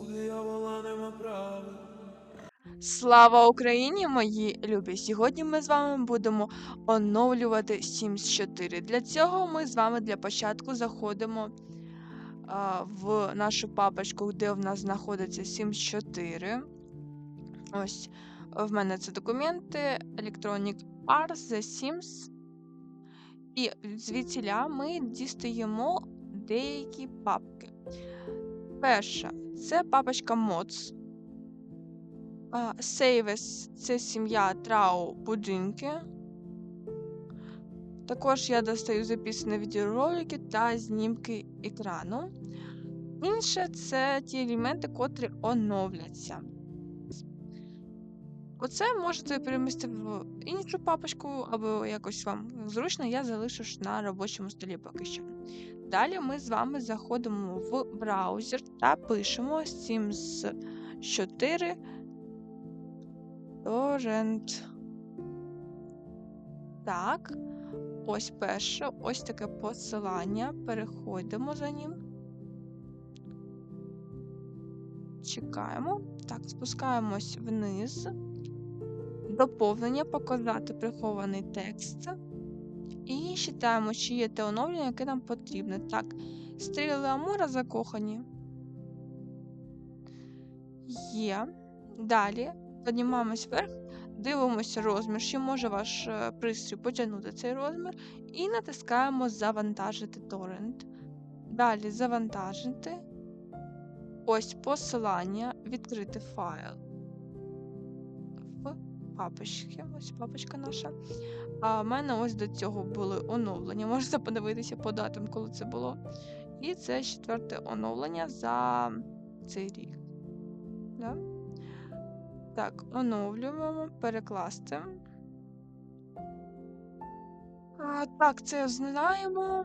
У диявола нема права. Слава Україні, мої любі! Сьогодні ми з вами будемо оновлювати Sims 4. Для цього ми з вами для початку заходимо а, в нашу папочку, де в нас знаходиться Sims 4. Ось в мене це документи, Electronic Arts, The Sims. І звідсіля ми дістаємо деякі папки. Перша це папочка. А, Сейвес це сім'я Трау будинки. Також я достаю записані відеоролики та знімки екрану. Інше це ті елементи, котрі оновляться. Оце можете перемістити в іншу папочку, або якось вам зручно, я залишу на робочому столі поки що. Далі ми з вами заходимо в браузер та пишемо Sims 4 Торрент. Так. Ось перше, ось таке посилання. Переходимо за ним. Чекаємо. Так, спускаємось вниз. Доповнення, показати прихований текст. І читаємо, чи є те оновлення, яке нам потрібне. Так, стріли Амура закохані. Є. Далі Піднімаємось вверх, дивимося розмір, чи може ваш е, пристрій потягнути цей розмір, і натискаємо Завантажити торрент. Далі завантажити. Ось посилання, відкрити файл в папочці. Ось папочка наша. А в мене ось до цього були оновлення. Можете подивитися по датам, коли це було. І це четверте оновлення за цей рік. Да? Так, оновлюємо, перекласти. А, так, це знаємо.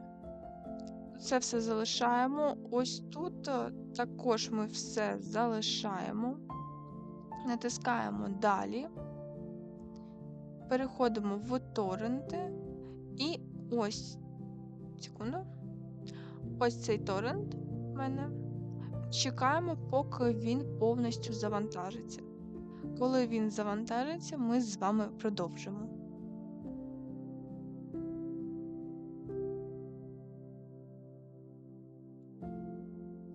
Це все залишаємо. Ось тут е, також ми все залишаємо. Натискаємо далі. Переходимо в торренти. І ось. Секунду. Ось цей торрент в мене. Чекаємо, поки він повністю завантажиться. Коли він завантажиться, ми з вами продовжимо.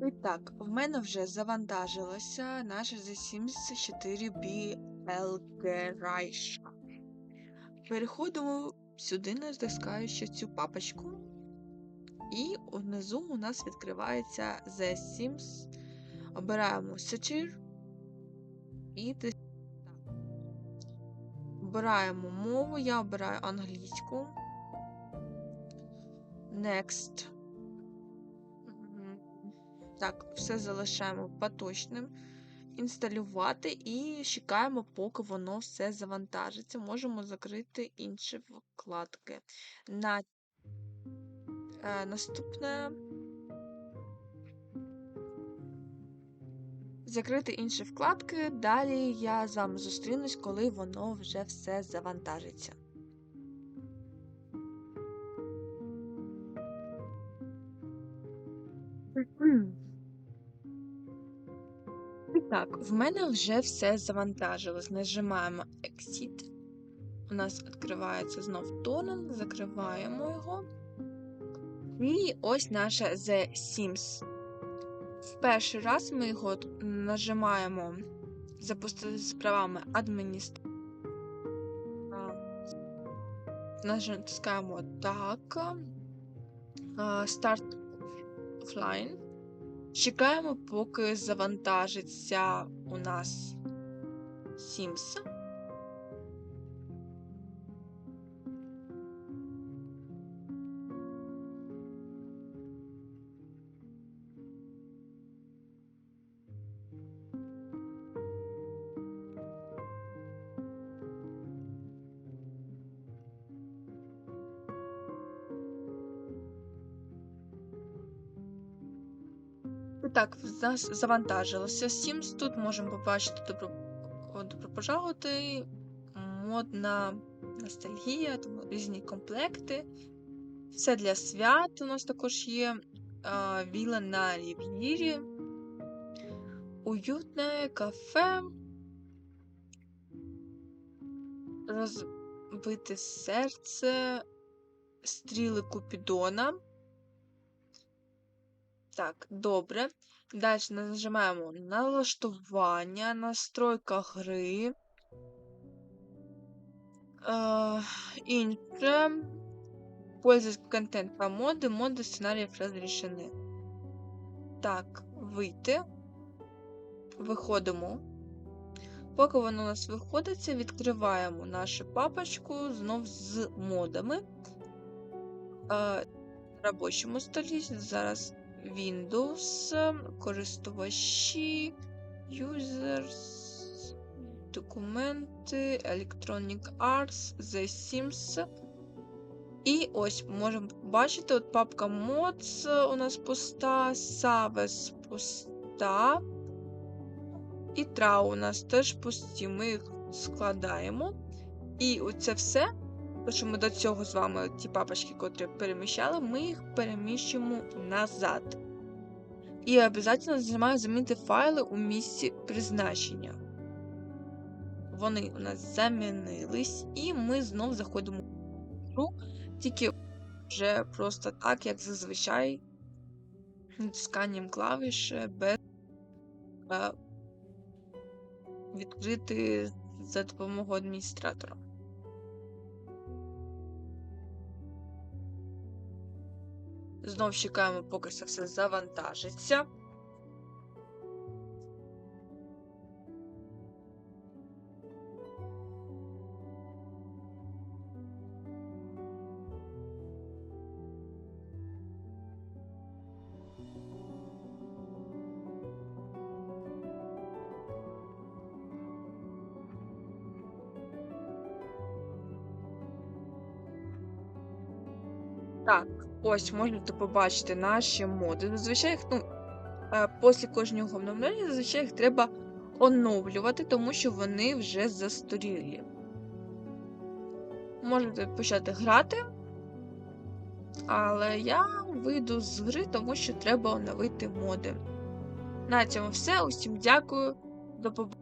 І так, в мене вже завантажилося наше The Sims 4B Elgeraish. Переходимо сюди, натискаючи цю папочку. І внизу у нас відкривається The Sims. Обираємо Satir і Обираємо мову, я обираю англійську. Next. Так, все залишаємо поточним. Інсталювати і чекаємо, поки воно все завантажиться. Можемо закрити інші вкладки. На е, Наступне. Закрити інші вкладки. Далі я з вами зустрінусь, коли воно вже все завантажиться. І так, в мене вже все завантажилось. Нажимаємо Exit. У нас відкривається знов тонен, закриваємо його. І ось наша The Sims. В перший раз ми його нажимаємо запустити з правами адміністрації. Натискаємо так. Старт офлайн. Чекаємо, поки завантажиться у нас Sims. Так, завантажилося Sims. Тут можемо побачити добро, пожалувати, модна ностальгія, тому різні комплекти. Все для свят у нас також є. Віла на Рів'їрі. Уютне кафе. Розбите серце. Стріли Купідона. Так, добре. Далі нажимаємо налаштування, настройка гри. Е, інше. Пользовательский контент по моды, моды сценаріїв розрішені. Так, вийти. Виходимо. Поки воно у нас виходиться, відкриваємо нашу папочку знов з модами. Е, на робочому столі зараз Windows, користувачі, users, документи, Electronic Arts, The Sims. І ось можемо бачити, от папка Mods у нас пуста, Saves пуста. І Трау у нас теж пусті. Ми їх складаємо. І оце все, що ми до цього з вами, ті папочки, котрі переміщали, ми їх переміщимо назад. І обов'язково нажимаю замінити файли у місці призначення. Вони у нас замінились, і ми знов заходимо в гру, тільки вже просто так, як зазвичай, натисканням клавіш без е, відкрити за допомогою адміністратора. Знов чекаємо, поки це все завантажиться. Так, ось можете побачити наші моди. Зазвичай їх, ну, е, після кожного обновлення, зазвичай їх треба оновлювати, тому що вони вже застарілі. Можете почати грати, але я вийду з гри, тому що треба оновити моди. На цьому все. Усім дякую. До побачення.